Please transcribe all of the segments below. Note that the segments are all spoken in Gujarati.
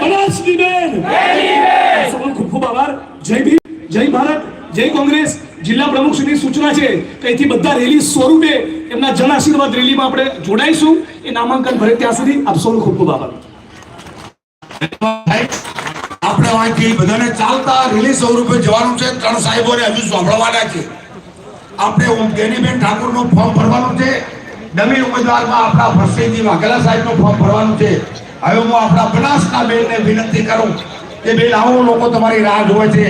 બનાસની બેન સૌનો ખૂબ ખૂબ આભાર જય ભીમ જય ભારત જય કોંગ્રેસ જિલ્લા પ્રમુખશ્રીની સૂચના છે કે અહીંથી બધા રેલી સ્વરૂપે એમના જન આશીર્વાદ રેલીમાં આપણે જોડાઈશું એ નામાંકન ભરે ત્યાં સુધી આપ સૌનો ખૂબ ખૂબ આભાર આપણે વાંચી બધાને ચાલતા રેલી સ્વરૂપે જવાનું છે ત્રણ સાહેબોને હજુ સાંભળવાના છે આપણે ગેનીબેન ઠાકુરનું ફોર્મ ભરવાનું છે ડમી ઉમેદવારમાં આપણા પ્રસિદ્ધિ વાઘેલા સાહેબનું ફોર્મ ભરવાનું છે. હવે હું આપણા બનાસના બેનને વિનંતી કરું કે બેન, આવો લોકો તમારી રાહ જોવે છે.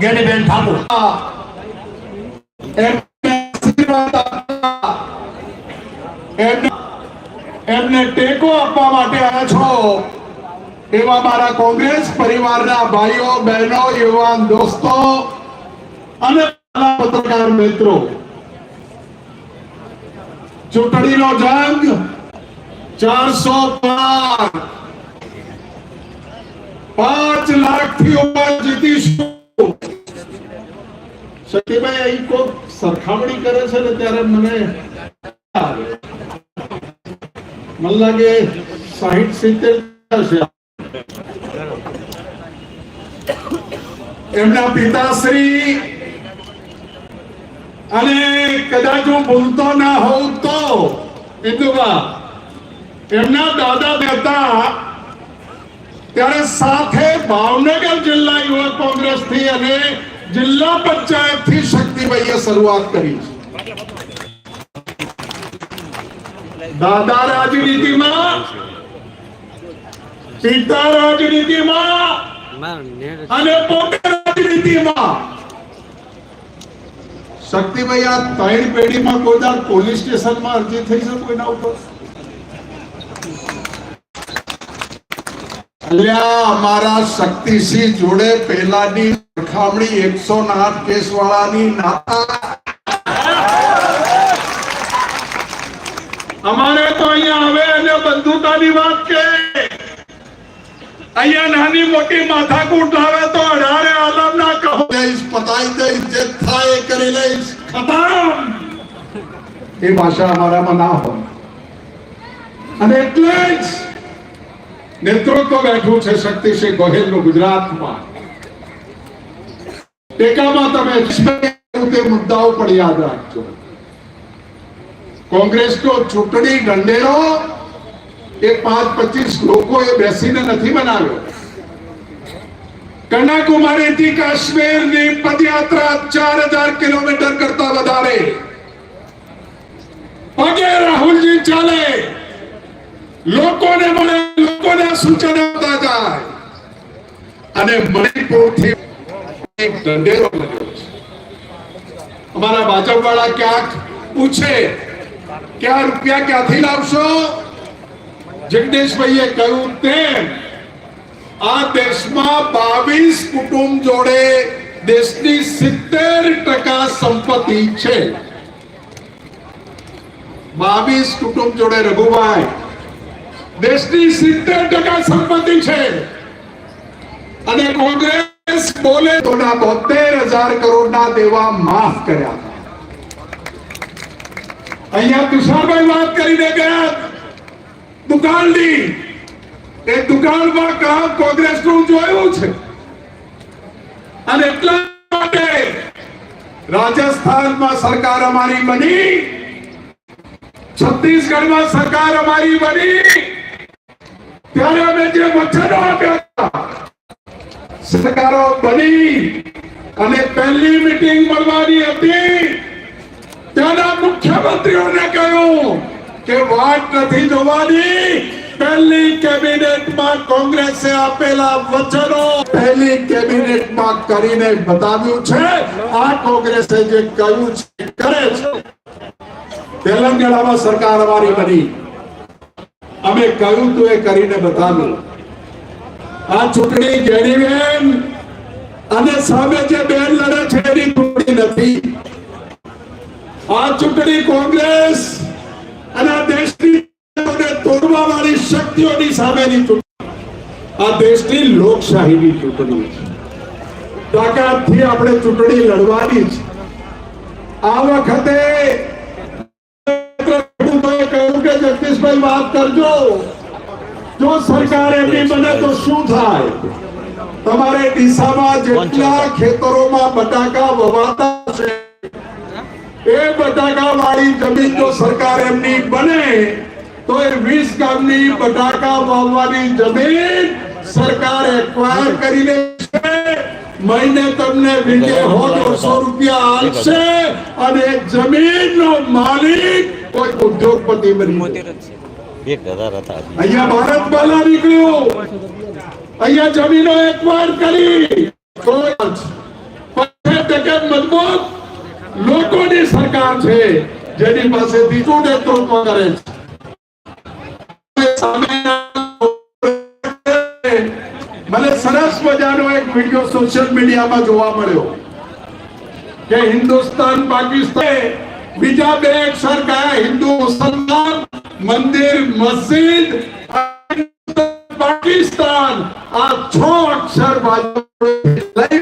ગેનીબેન ઠાકોર એમને ટેકો આપવા માટે આવ્યા છો. એવા મારા કોંગ્રેસ પરિવારના ભાઈઓ, બહેનો, યુવાન દોસ્તો અને પત્રકાર મિત્રો. ચૂંટણીનો જંગ ચારસો પાંચ પાંચ લાખથી ઉપર જીતીશું. શક્તિભાઈ અહીં કોઈ સરખામણી કરે છે ને ત્યારે મને મને લાગે સાહીઠ, સિત્તેર છે એમના પિતાશ્રી અને કદાચ હું ભૂલતો ના હોઉં તો, ઇન્દુબા એમના દાદા હતા ત્યારે સાથે ભાવનગર જિલ્લા યુવક કોંગ્રેસથી અને જિલ્લા પંચાયતથી શક્તિભાઈએ શરૂઆત કરી દાદા રાજનીતિમાં, પિતા રાજનીતિમાં અને પોતે રાજનીતિમાં. શક્તિભાઈ, આ ત્રણ પેઢીમાં કોઈ દાર પોલીસ સ્ટેશનમાં અરજી થઈ છે કોઈના ઉપર? અલ્યા અમારા શક્તિસિંહ જોડે પહેલાની સરખામણી એકસો આઠ કેસ વાળાની નાતા અમારે તો અહીંયા આવે અને બંધુતાની વાત કે અહીંયા નાની મોટી માથાકૂટ લાવે તો અઢારે આલમ ના કહો. દઈશ પતાઈ દઈશ જે થાય એ કરી લઈશ. ખતમ. એ ભાષા અમારામાં ના હોય. અને એટલે જ નેતૃત્વ બેઠું છે શક્તિસિંહ ગોહિલનું ગુજરાતમાં ટેકામાં તમે તે મુદ્દાઓ પણ યાદ રાખજો કોંગ્રેસનો ચૂંટણી ઢંઢેરો એ પાંચ પચીસ લોકોએ બેસીને નથી બનાવ્યો કન્યાકુમારી થી કાશ્મીરની પદયાત્રા ચાર હજાર કિલોમીટર કરતા વધારે પગે રાહુલજી ચાલે લોકોને મળે, લોકોને સૂચન આપતા જાય. અને મણિપુરથી એક ઢંઢેરો બન્યો છે. અમારા ભાજપ વાળા ક્યાંક પૂછે કે આ રૂપિયા ક્યાંથી લાવશો? જગદીશભાઈએ કહ્યું, તેમ. આ દેશમાં બાવીસ કુટુંબ જોડે દેશની સિત્તેર ટકા સંપત્તિ છે. બાવીસ કુટુંબ જોડે રઘુભાઈ દેશની સિત્તેર ટકા સંપત્તિ છે. અને કોંગ્રેસ બોલે તો ના, બોતેર હજાર કરોડના દેવા માફ કર્યા. અહીંયા તુષારભાઈ વાત કરીને ગયા. દુકાનની એ દુકાનમાં કામ કોંગ્રેસનું જોયું છે. અને એટલા માટે રાજસ્થાનમાં સરકાર અમારી બની. છત્તીસગઢમાં સરકાર અમારી બની. ત્યારે અમે જે વચનો આપ્યા સરકારો બની અને પહેલી મીટિંગ મળવાની હતી. ત્યાંના મુખ્યમંત્રીઓને કહ્યું કે વાત નથી જોવાની. પહેલી કેબિનેટમાં કોંગ્રેસે આપેલા વચનો પહેલી કેબિનેટમાં કરીને બતાવ્યું છે. આ કોંગ્રેસે જે કહ્યું છે કરે છે. તેલંગાણામાં સરકાર અમારી બની. અમે કહ્યું તો એ કરીને બતાવ્યું. આ ચૂંટણી જેડીબેન અને સામે જે બેન લડે છે એની ચૂંટણી નથી. આ ચૂંટણી કોંગ્રેસ અને દેશની તોડવા વાળી શક્તિઓની સામેની ચૂંટણી. આ દેશની લોકશાહીની ચૂંટણી તાકાતથી આપણે ચૂંટણી લડવાની છે આ વખતે વાત કરજો જો સરકાર એમની બને તો શું થાય તમારે ડીસામાં જેટલા ખેતરોમાં બટાકા વવાતા છે એ બટાકા વાળી જમીન જો સરકાર એમની બને તો એ વીસ ગામની બટાકા વાવવાની જમીન સરકાર એક્વાયર કરી લે છે મહિને તમને વીઘે દોઢસો રૂપિયા આપશે અને જમીનનો માલિક કોઈ ઉદ્યોગપતિ બની. એક હજાર હતા અહીંયા ભારત બહાર નીકળ્યું. અહીંયા જમીનો એકવાર કરી. મજબૂત લોકોની સરકાર છે, જેની પાસે બીજું નેતૃત્વ કરે છે. મને સરસ મજાનો એક વીડિયો સોશિયલ મીડિયામાં જોવા મળ્યો કે હિન્દુસ્તાન, પાકિસ્તાન, બીજા બે સરકાર હિન્દુ, મુસલમાન મંદિર, મસ્જિદ, પાકિસ્તાન, આ છ અક્ષર લઈ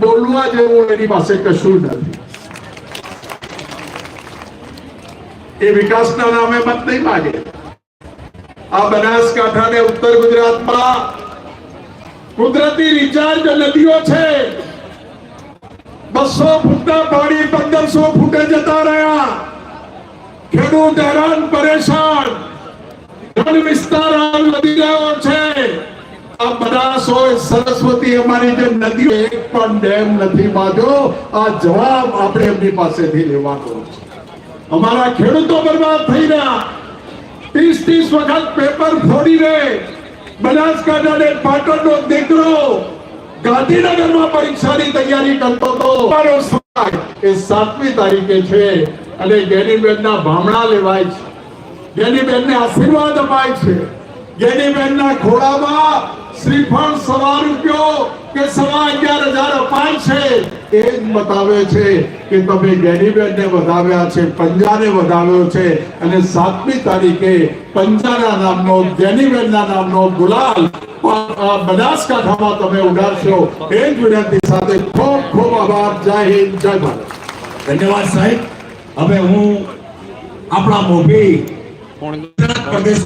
બોલવા જેવું એની પાસે કશું નથી. એ વિકાસના નામે મત નહીં માગે. આ બનાસકાંઠા ને ઉત્તર ગુજરાતમાં કુદરતી રિચાર્જ નદીઓ છે. બસો ફૂટના પાણી પંદરસો ફૂટે જતા રહ્યા. ખેડૂત હેરાન પરેશાન. રણ વિસ્તાર વધી રહ્યો છે. આ બનાસ હોય સરસ્વતી અમારી જે નદી એક પણ ડેમ નથી બાંધ્યો. આ જવાબ આપણે એમની પાસેથી લેવાનો છે. અમારા ખેડૂતો બરબાદ થઈ રહ્યા. ત્રીસ ત્રીસ વખત પેપર ફોડીને બનાસકાંઠા ને પાટણનો દીકરો ગાંધીનગરમાં પરીક્ષાની તૈયારી કરતો હતો. એ સાતમી તારીખે છે. અને ગેનીબેનના ભામણા લેવાય છે. ગેનીબેનને આશીર્વાદ અપાય છે. ગેનીબેનના ખોળામાં શ્રીફળ સવા રૂપિયો કે સવા અગિયાર હજાર અપાય છે. એ જ બતાવે છે કે તમે ગેનીબેનને વધાવ્યા છે, પંજાને વધાવ્યો છે અને સાતમી તારીખે પંજાના નામનો, ગેનીબેનના નામનો ગુલાલ બનાસકાંઠામાં તમે ઉડાડશો. એ જ વિનંતી સાથે ખૂબ ખૂબ આભાર. જય હિન્દ, જય ભારત. ધન્યવાદ સાહેબ. હવે હું આપણા મોભી ગુજરાત પ્રદેશ